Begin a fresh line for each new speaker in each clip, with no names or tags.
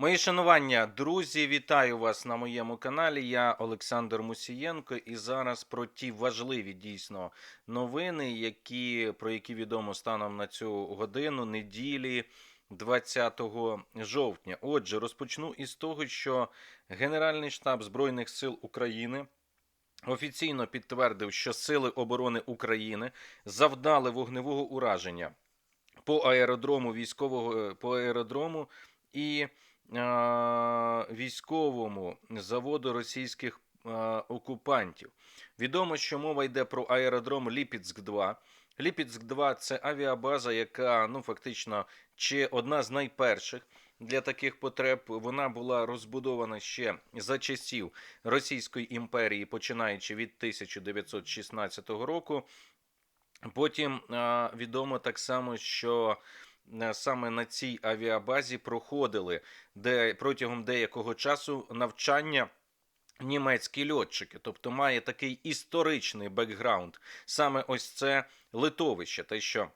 Мої шанування, друзі, вітаю вас на моєму каналі. Я Олександр Мусієнко, і зараз про ті важливі дійсно новини, які про які відомо станом на цю годину неділі 20 жовтня. Отже, розпочну із того, що Генеральний штаб Збройних сил України. Офіційно підтвердив, що Сили оборони України завдали вогневого ураження по аеродрому військового е, по аеродрому і військовому заводу російських е, окупантів. Відомо, що мова йде про аеродром Ліпіцк 2 Ліпіцк 2 це авіабаза, яка ну фактично чи одна з найперших. Для таких потреб вона була розбудована ще за часів Російської імперії, починаючи від 1916 року. Потім е, відомо так само, що е, саме на цій авіабазі проходили де протягом деякого часу навчання. Німецькі льотчики, тобто має такий історичний бекграунд. Саме ось це литовище, те, що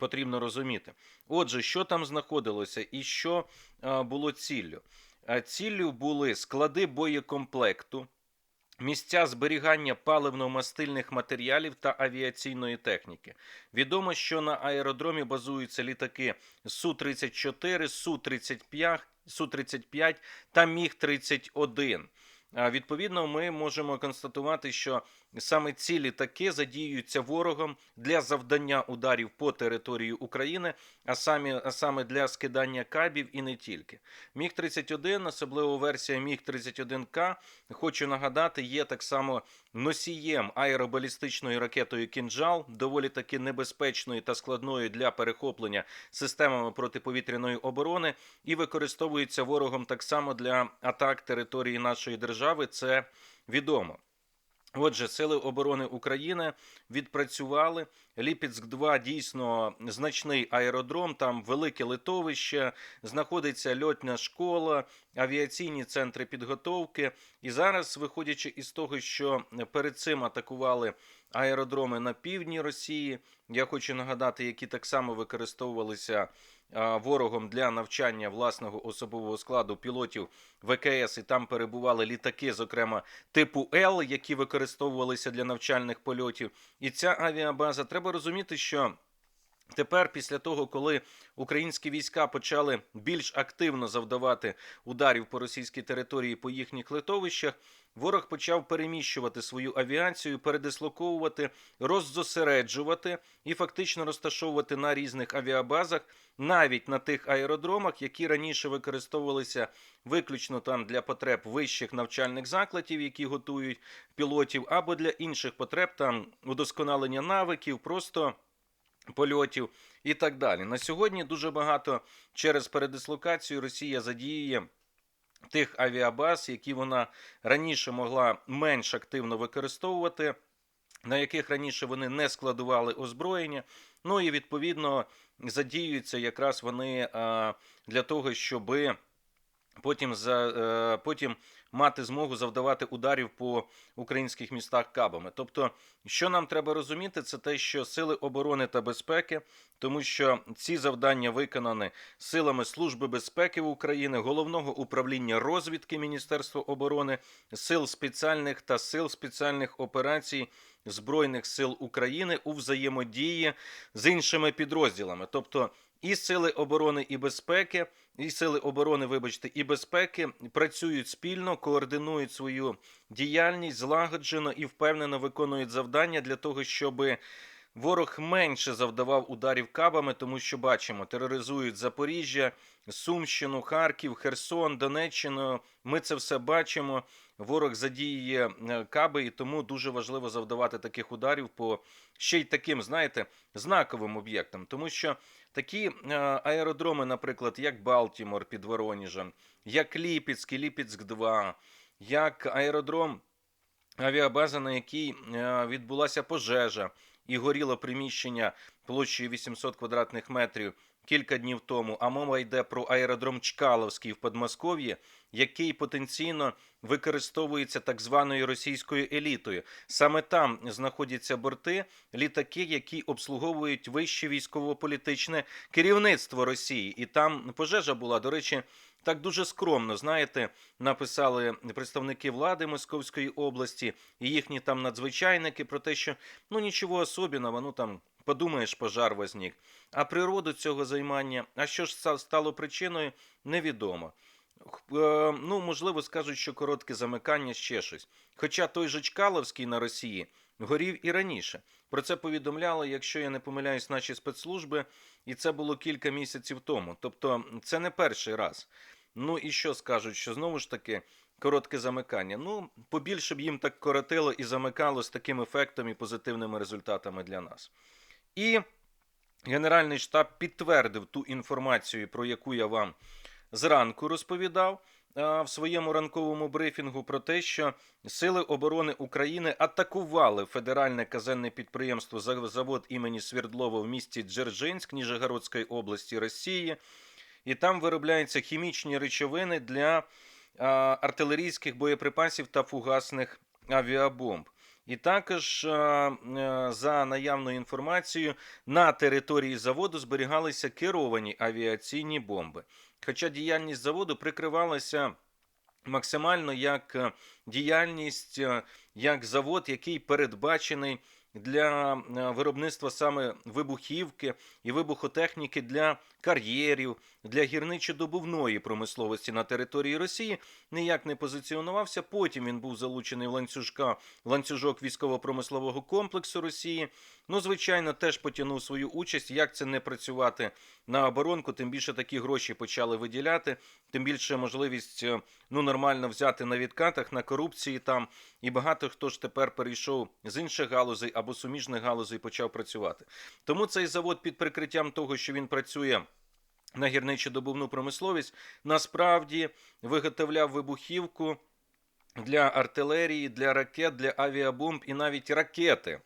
потрібно розуміти. Отже, що там знаходилося і що е, було ціллю? Е, Ціллю були склади боєкомплекту, місця зберігання паливно-мастильних матеріалів та авіаційної техніки. Відомо, що на аеродромі базуються літаки Су-34, Су-35, Су-35 та Міг-31. А, Відповідно, ми можемо констатувати, що саме ці літаки задіюються ворогом для завдання ударів по території України, а самі а саме для скидання кабів і не тільки. Міг 31 особливо версія Міг 31К, хочу нагадати, є так само носієм аеробалістичною ракетою Кінжал, доволі таки небезпечною та складною для перехоплення системами протиповітряної оборони, і використовується ворогом так само для атак території нашої держави. Це відомо. Отже, Сили оборони України відпрацювали. Ліпіцк 2 дійсно значний аеродром, там велике литовище, знаходиться льотна школа, авіаційні центри підготовки. І зараз, виходячи із того, що перед цим атакували аеродроми на півдні Росії, я хочу нагадати, які так само використовувалися ворогом для навчання власного особового складу пілотів ВКС, і там перебували літаки, зокрема типу Л, які використовувалися для навчальних польотів. І ця авіабаза треба розуміти, що. Тепер, після того, коли українські війська почали більш активно завдавати ударів по російській території по їхніх литовищах, ворог почав переміщувати свою авіацію, передислоковувати, роззосереджувати і фактично розташовувати на різних авіабазах, навіть на тих аеродромах, які раніше використовувалися виключно там для потреб вищих навчальних закладів, які готують пілотів, або для інших потреб там удосконалення навиків, просто польотів і так далі. На сьогодні дуже багато через передислокацію Росія задіює. Тих авіабаз, які вона раніше могла менш активно використовувати, на яких раніше вони не складували озброєння. Ну і відповідно задіюються якраз вони для того, щоби потім за е, потім мати змогу завдавати ударів по українських містах кабами. Тобто, що нам треба розуміти, це те, що сили оборони та безпеки, тому що ці завдання виконані силами Служби безпеки України, головного управління розвідки Міністерства оборони, сил спеціальних та сил спеціальних операцій. Збройних сил України у взаємодії з іншими підрозділами, тобто і сили оборони і безпеки, і сили оборони, вибачте, і безпеки працюють спільно, координують свою діяльність злагоджено і впевнено виконують завдання для того, щоб ворог менше завдавав ударів кабами, тому що бачимо, тероризують Запоріжжя, Сумщину, Харків, Херсон, Донеччину. Ми це все бачимо. Ворог задіює е, каби, і тому дуже важливо завдавати таких ударів по ще й таким, знаєте, знаковим об'єктам, тому що такі е, аеродроми, наприклад, як Балтімор під Воронежем, як Ліпецьк, Ліпецьк 2, як аеродром, авіабаза, на якій е, відбулася пожежа і горіло приміщення площею 800 квадратних метрів кілька днів тому, а мова йде про аеродром Чкаловський в Подмосков'ї, який потенційно використовується так званою російською елітою. Саме там знаходяться борти, літаки, які обслуговують вище військово-політичне керівництво Росії. І там пожежа була, до речі, так дуже скромно. Знаєте, написали представники влади Московської області і їхні там надзвичайники про те, що ну нічого особливого, ну там подумаєш, пожар возник. А природу цього займання, а що ж ста- стало причиною, невідомо. Е, Ну, можливо, скажуть, що коротке замикання ще щось. Хоча той же Чкаловський на Росії горів і раніше. Про це повідомляли, якщо я не помиляюсь, наші спецслужби, і це було кілька місяців тому. Тобто, це не перший раз. Ну і що скажуть, що знову ж таки коротке замикання. Ну, побільше б їм так коротило і замикало з таким ефектом і позитивними результатами для нас. І Генеральний штаб підтвердив ту інформацію, про яку я вам зранку розповідав в своєму ранковому брифінгу про те, що Сили оборони України атакували федеральне казенне підприємство «Зав- завод імені Свердлова в місті Дзержинськ Ніжегородської області Росії. І там виробляються хімічні речовини для артилерійських боєприпасів та фугасних авіабомб. І також, е, за наявною інформацією, на території заводу зберігалися керовані авіаційні бомби. Хоча діяльність заводу прикривалася максимально як е, діяльність, е, як завод, який передбачений для виробництва саме вибухівки і вибухотехніки для кар'єрів, для гірничо-добувної промисловості на території Росії, ніяк не позиціонувався. Потім він був залучений в ланцюжка, ланцюжок військово-промислового комплексу Росії. Ну, звичайно, теж потягнув свою участь. Як це не працювати на оборонку? Тим більше такі гроші почали виділяти, тим більше можливість е, ну нормально взяти на відкатах, на корупції там. І багато хто ж тепер перейшов з інших галузей або суміжних галузей почав працювати. Тому цей завод під прикриттям того, що він працює. На гірничо-добувну промисловість насправді виготовляв вибухівку для артилерії, для ракет, для авіабомб і навіть ракети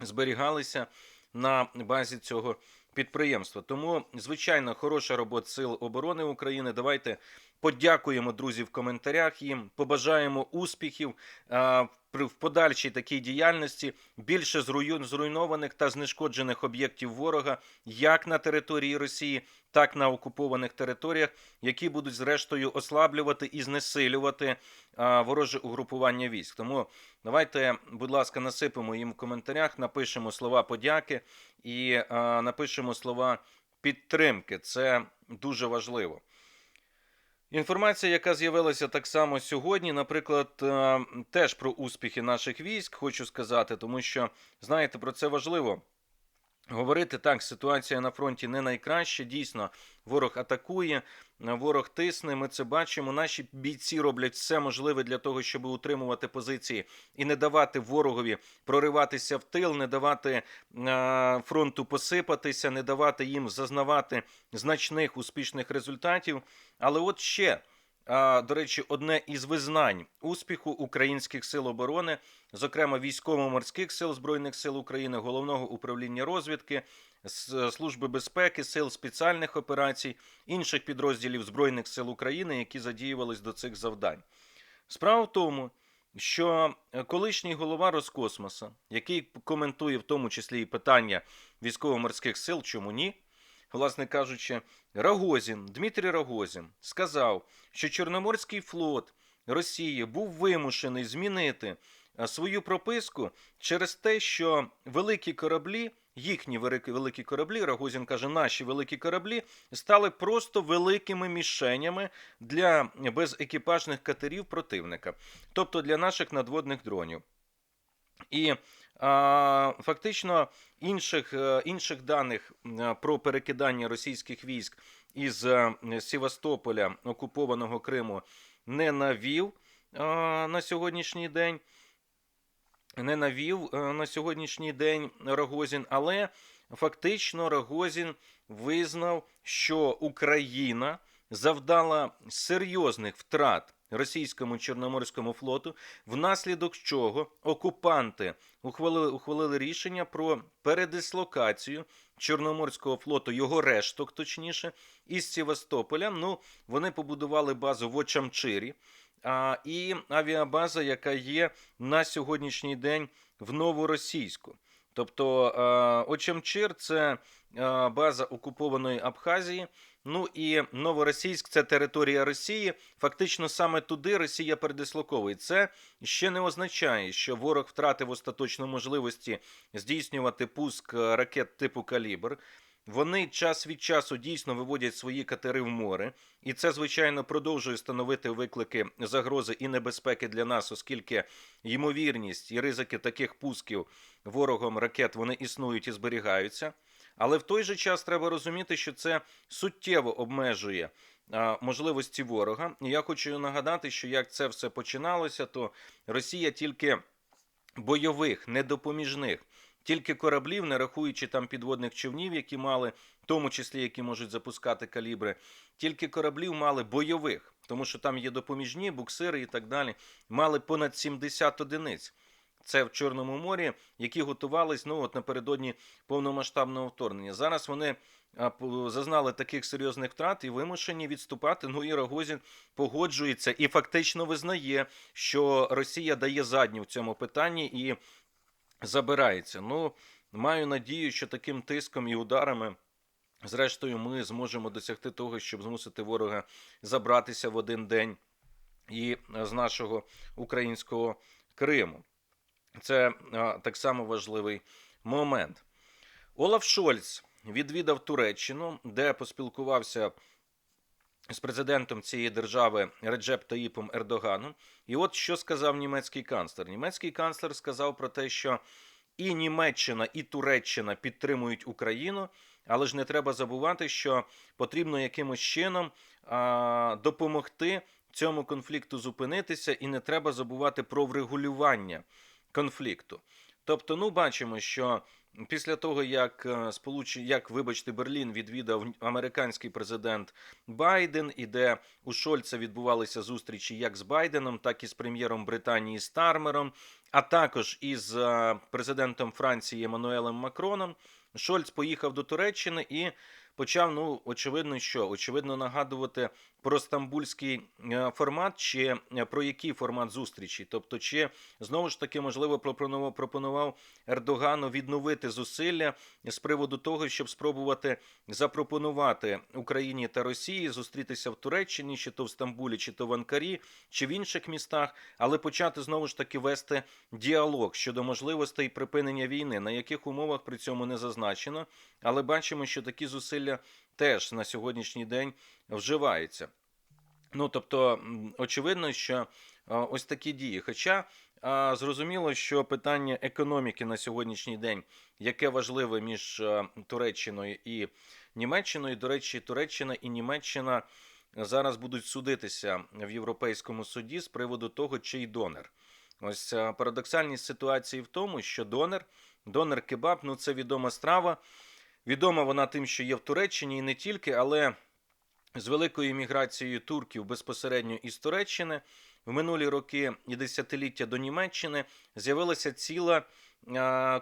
зберігалися на базі цього підприємства. Тому, звичайно, хороша робота Сил оборони України. Давайте подякуємо друзі в коментарях їм, побажаємо успіхів в подальшій такій діяльності, більше зруйнованих та знешкоджених об'єктів ворога, як на території Росії, так на окупованих територіях, які будуть зрештою ослаблювати і знесилювати вороже угрупування військ. Тому давайте, будь ласка, насипемо їм в коментарях, напишемо слова подяки і напишемо слова підтримки. Це дуже важливо. Інформація, яка з'явилася так само сьогодні, наприклад, е, теж про успіхи наших військ, хочу сказати, тому що, знаєте, про це важливо. Говорити так, ситуація на фронті не найкраща. Дійсно, ворог атакує, ворог тисне. Ми це бачимо. Наші бійці роблять все можливе для того, щоб утримувати позиції і не давати ворогові прориватися в тил, не давати е, фронту посипатися, не давати їм зазнавати значних успішних результатів. Але от ще. До речі, одне із визнань успіху українських сил оборони, зокрема військово-морських сил збройних сил України, головного управління розвідки, служби безпеки, сил спеціальних операцій, інших підрозділів збройних сил України, які задіювались до цих завдань. Справа в тому, що е, колишній голова Роскосмоса, який коментує в тому числі і питання військово-морських сил, чому ні, власне кажучи, Рогозін, Дмитрій Рогозін сказав, що Чорноморський флот Росії був вимушений змінити свою прописку через те, що великі кораблі, їхні великі, кораблі, Рогозін каже, наші великі кораблі стали просто великими мішенями для безекіпажних катерів противника, тобто для наших надводних дронів. І фактично інших, е, інших даних е, про перекидання російських військ із е, Севастополя, окупованого Криму, не навів на сьогоднішній день. Не навів на сьогоднішній день Рогозін, але фактично Рогозін визнав, що Україна завдала серйозних втрат російському Чорноморському флоту, внаслідок чого окупанти ухвалили, ухвалили рішення про передислокацію Чорноморського флоту, його решток, точніше, із Севастополя. Ну, вони побудували базу в Очамчирі. А, і авіабаза, яка є на сьогоднішній день в Новоросійську. Тобто Очамчир це база окупованої Абхазії. Ну і Новоросійськ це територія Росії. Фактично саме туди Росія передислоковує. Це ще не означає, що ворог втратив остаточно можливості здійснювати пуск е, ракет типу Калібр. Вони час від часу дійсно виводять свої катери в море, і це звичайно продовжує становити виклики загрози і небезпеки для нас, оскільки ймовірність і ризики таких пусків ворогом ракет вони існують і зберігаються. Але в той же час треба розуміти, що це суттєво обмежує можливості ворога. І я хочу нагадати, що як це все починалося, то Росія тільки бойових, недопоміжних, тільки кораблів, не рахуючи там підводних човнів, які мали, в тому числі які можуть запускати калібри, тільки кораблів мали бойових, тому що там є допоміжні, буксири і так далі. Мали понад 70 одиниць. Це в Чорному морі, які готувались ну от напередодні повномасштабного вторгнення. Зараз вони зазнали таких серйозних втрат і вимушені відступати. Ну і Рогозін погоджується і фактично визнає, що Росія дає задню в цьому питанні і забирається. Ну маю надію, що таким тиском і ударами. Зрештою, ми зможемо досягти того, щоб змусити ворога забратися в один день і з нашого українського Криму. Це так само важливий момент. Олаф Шольц відвідав Туреччину, де поспілкувався з президентом цієї держави Реджеп Таїпом Ердоганом. І от що сказав німецький канцлер. Німецький канцлер сказав про те, що і Німеччина, і Туреччина підтримують Україну, але ж не треба забувати, що потрібно якимось чином а, допомогти цьому конфлікту зупинитися, і не треба забувати про врегулювання конфлікту. Тобто, ну бачимо, що після того, як е, сполуч... як, вибачте, Берлін відвідав американський президент Байден, і де у Шольца відбувалися зустрічі як з Байденом, так і з прем'єром Британії Стармером, а також із е, президентом Франції Еммануелем Макроном, Шольц поїхав до Туреччини і почав, ну очевидно, що очевидно нагадувати про стамбульський е, формат, чи е, про який формат зустрічі, тобто, чи знову ж таки можливо пропонував, Ердогану відновити зусилля з приводу того, щоб спробувати запропонувати Україні та Росії зустрітися в Туреччині, чи то в Стамбулі, чи то в Анкарі, чи в інших містах, але почати знову ж таки вести діалог щодо можливостей припинення війни, на яких умовах при цьому не зазначено, але бачимо, що такі зусилля теж на сьогоднішній день вживаються. Ну тобто, очевидно, що ось такі дії. Хоча зрозуміло, що питання економіки на сьогоднішній день, яке важливе між Туреччиною і Німеччиною, до речі, Туреччина і Німеччина зараз будуть судитися в Європейському суді з приводу того, чий донор. Ось парадоксальність ситуації в тому, що донор, донор кебаб, ну це відома страва. Відома вона тим, що є в Туреччині і не тільки, але з великою міграцією турків безпосередньо із Туреччини в минулі роки і десятиліття до Німеччини з'явилася ціла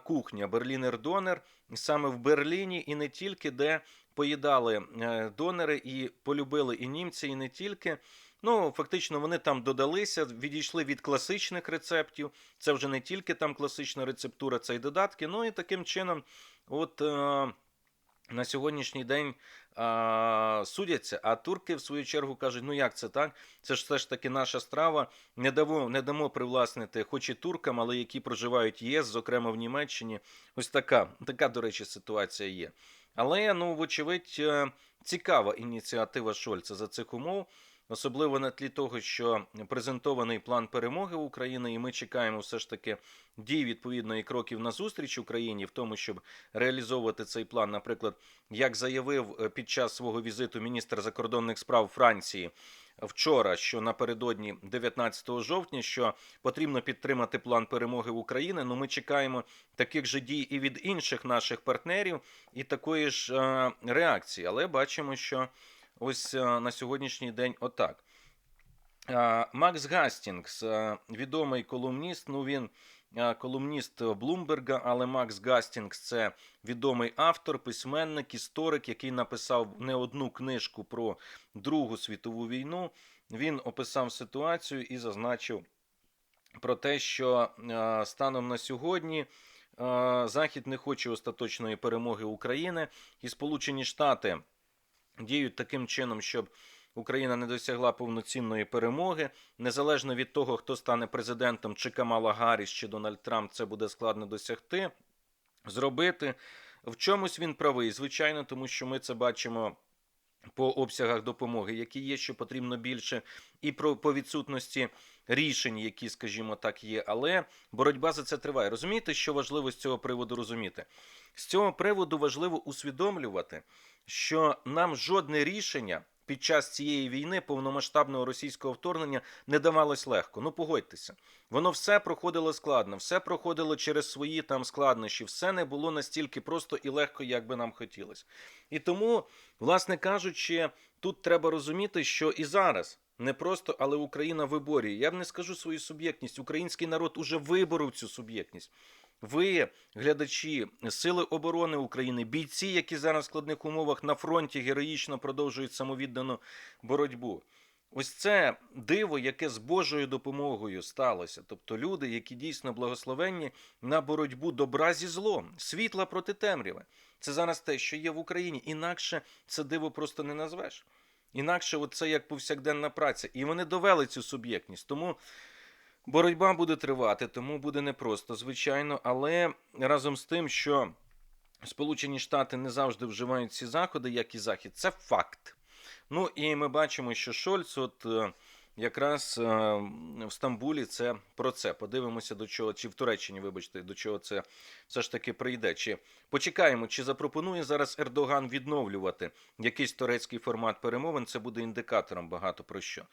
кухня Берлінер Донер саме в Берліні, і не тільки де поїдали е, донори і полюбили і німці, і не тільки. Ну, фактично, вони там додалися, відійшли від класичних рецептів. Це вже не тільки там класична рецептура, це й додатки. Ну і таким чином, от. Е, на сьогоднішній день судяться, а турки, в свою чергу, кажуть: ну як це так? Це ж все ж таки наша страва. Не дамо, не дамо привласнити, хоч і туркам, але які проживають ЄС, зокрема в Німеччині. Ось така, така, до речі, ситуація є. Але, ну, вочевидь, е, цікава ініціатива Шольца за цих умов. Особливо на тлі того, що презентований план перемоги України, і ми чекаємо все ж таки дій відповідної кроків на зустріч Україні в тому, щоб реалізовувати цей план. Наприклад, як заявив е, під час свого візиту міністр закордонних справ Франції вчора, що напередодні 19 жовтня, що потрібно підтримати план перемоги України. Ну, ми чекаємо таких же дій і від інших наших партнерів, і такої ж е, реакції. Але бачимо, що ось е, на сьогоднішній день отак. Е, Макс Гастінгс, е, відомий колумніст, ну він колумніст Блумберга, але Макс Гастінгс це відомий автор, письменник, історик, який написав не одну книжку про Другу світову війну. Він описав ситуацію і зазначив про те, що станом на сьогодні. Захід не хоче остаточної перемоги України, і Сполучені Штати діють таким чином, щоб Україна не досягла повноцінної перемоги. Незалежно від того, хто стане президентом, чи Камала Гарріс, чи Дональд Трамп, це буде складно досягти, зробити. В чомусь він правий, звичайно, тому що ми це бачимо по обсягах допомоги, які є, що потрібно більше, і про по відсутності рішень, які, скажімо так, є. Але боротьба за це триває. Розумієте, що важливо з цього приводу розуміти? З цього приводу важливо усвідомлювати, що нам жодне рішення під час цієї війни повномасштабного російського вторгнення не давалось легко. Ну погодьтеся, воно все проходило складно, все проходило через свої там складнощі, все не було настільки просто і легко, як би нам хотілося. І тому, власне кажучи, тут треба розуміти, що і зараз. Не просто, але Україна виборює. Я б не скажу свою суб'єктність. Український народ уже виборов цю суб'єктність. Ви, глядачі Сили оборони України, бійці, які зараз в складних умовах на фронті героїчно продовжують самовіддану боротьбу. Ось це диво, яке з Божою допомогою сталося. Тобто люди, які дійсно благословенні на боротьбу добра зі злом, світла проти темряви. Це зараз те, що є в Україні. Інакше це диво просто не назвеш. Інакше це як повсякденна праця. І вони довели цю суб'єктність. Тому боротьба буде тривати, тому буде непросто, звичайно. Але разом з тим, що Сполучені Штати не завжди вживають ці заходи, як і Захід, це факт. Ну і ми бачимо, що Шольц, от е, якраз е, в Стамбулі, це про це. Подивимося, до чого, чи в Туреччині, вибачте, до чого це все ж таки прийде. Чи почекаємо, чи запропонує зараз Ердоган відновлювати якийсь турецький формат перемовин. Це буде індикатором багато про що.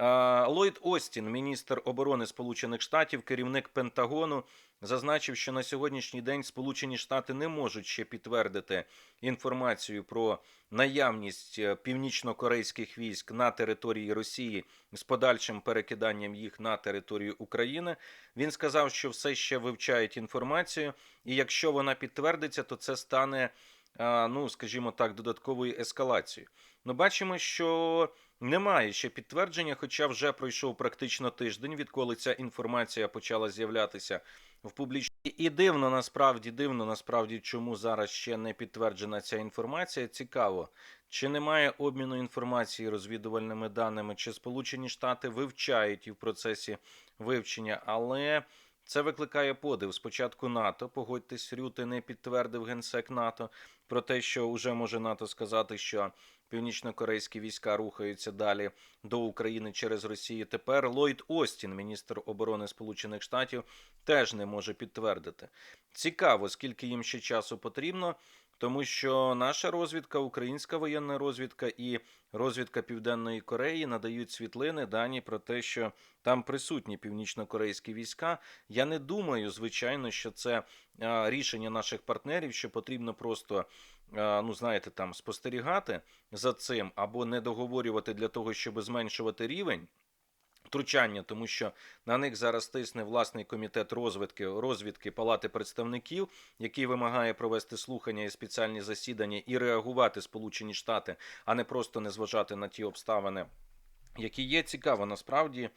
Ллойд Остін, міністр оборони Сполучених Штатів, керівник Пентагону, зазначив, що на сьогоднішній день Сполучені Штати не можуть ще підтвердити інформацію про наявність е, північно-корейських військ на території Росії з подальшим перекиданням їх на територію України. Він сказав, що все ще вивчають інформацію, і якщо вона підтвердиться, то це стане, ну скажімо так, додатковою ескалацією. Ну, бачимо, що немає ще підтвердження, хоча вже пройшов практично тиждень, відколи ця інформація почала з'являтися в публічній. І дивно насправді дивно насправді, чому зараз ще не підтверджена ця інформація. Цікаво, чи немає обміну інформації розвідувальними даними, чи Сполучені Штати вивчають і в процесі вивчення, але. Це викликає подив. Спочатку НАТО, погодьтесь, Рюти не підтвердив генсек НАТО про те, що вже може НАТО сказати, що північно-корейські війська рухаються далі до України через Росію. Тепер Ллойд Остін, міністр оборони Сполучених Штатів, теж не може підтвердити. Цікаво, скільки їм ще часу потрібно. Тому що наша розвідка, українська воєнна розвідка і розвідка Південної Кореї надають світлини дані про те, що там присутні північно-корейські війська. Я не думаю, звичайно, що це рішення наших партнерів, що потрібно просто. Ну, знаєте, там спостерігати за цим або не договорювати для того, щоб зменшувати рівень втручання, тому що на них зараз тисне власний комітет розвідки розвідки Палати представників, який вимагає провести слухання і спеціальні засідання і реагувати Сполучені Штати, а не просто не зважати на ті обставини, які є. Цікаво, насправді.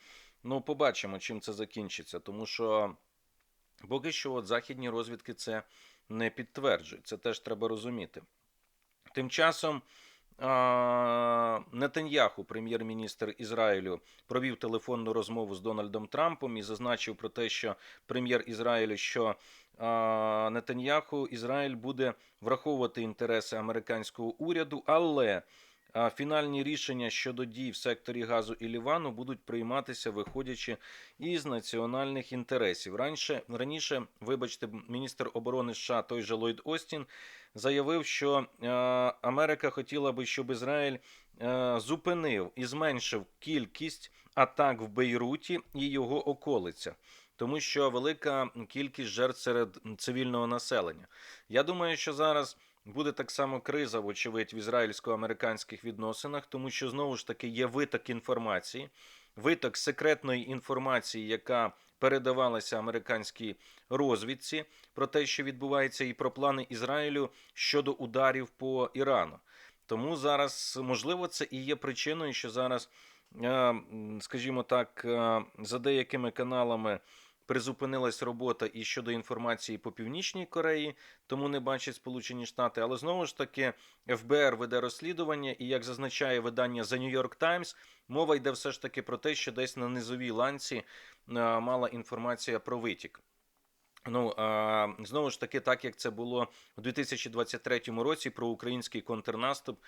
Ну, побачимо, чим це закінчиться, тому що поки що от західні розвідки це не підтверджують. Це теж треба розуміти. Тим часом. Нетаньяху, прем'єр-міністр Ізраїлю, провів телефонну розмову з Дональдом Трампом і зазначив про те, що прем'єр Ізраїлю, що Нетаньяху Ізраїль буде враховувати інтереси американського уряду, але фінальні рішення щодо дій в секторі газу і Лівану будуть прийматися, виходячи із національних інтересів. Раніше раніше, вибачте, міністр оборони США, той же Ллойд Остін заявив, що е, Америка хотіла би, щоб Ізраїль е, зупинив і зменшив кількість атак в Бейруті і його околицях. Тому що велика кількість жертв серед цивільного населення. Я думаю, що зараз буде так само криза, вочевидь, в ізраїльсько-американських відносинах, тому що знову ж таки є виток інформації, виток секретної інформації, яка передавалася американській розвідці про те, що відбувається, і про плани Ізраїлю щодо ударів по Ірану. Тому зараз, можливо, це і є причиною, що зараз, е, скажімо так, е, за деякими каналами призупинилась робота і щодо інформації по Північній Кореї, тому не бачать Сполучені Штати. Але знову ж таки, ФБР веде розслідування, і як зазначає видання The New York Times, мова йде все ж таки про те, що десь на низовій ланці е, мала інформація про витік. Ну знову ж таки, так як це було у 2023 році про український контрнаступ,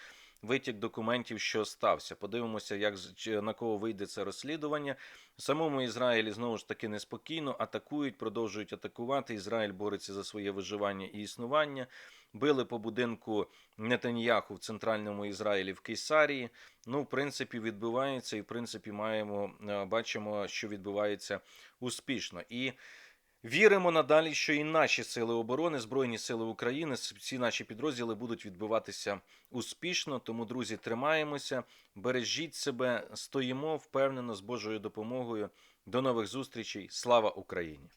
витік документів, що стався. Подивимося, як на кого вийде це розслідування. Самому Ізраїлі знову ж таки неспокійно атакують, продовжують атакувати. Ізраїль бореться за своє виживання і існування. Били по будинку Нетаньяху в центральному Ізраїлі в Кейсарії. Ну, в принципі, відбувається, і в принципі маємо е, бачимо, що відбувається успішно. І Віримо надалі, що і наші сили оборони, Збройні сили України, всі наші підрозділи будуть відбиватися успішно. Тому, друзі, тримаємося, бережіть себе, стоїмо впевнено з Божою допомогою. До нових зустрічей. Слава Україні!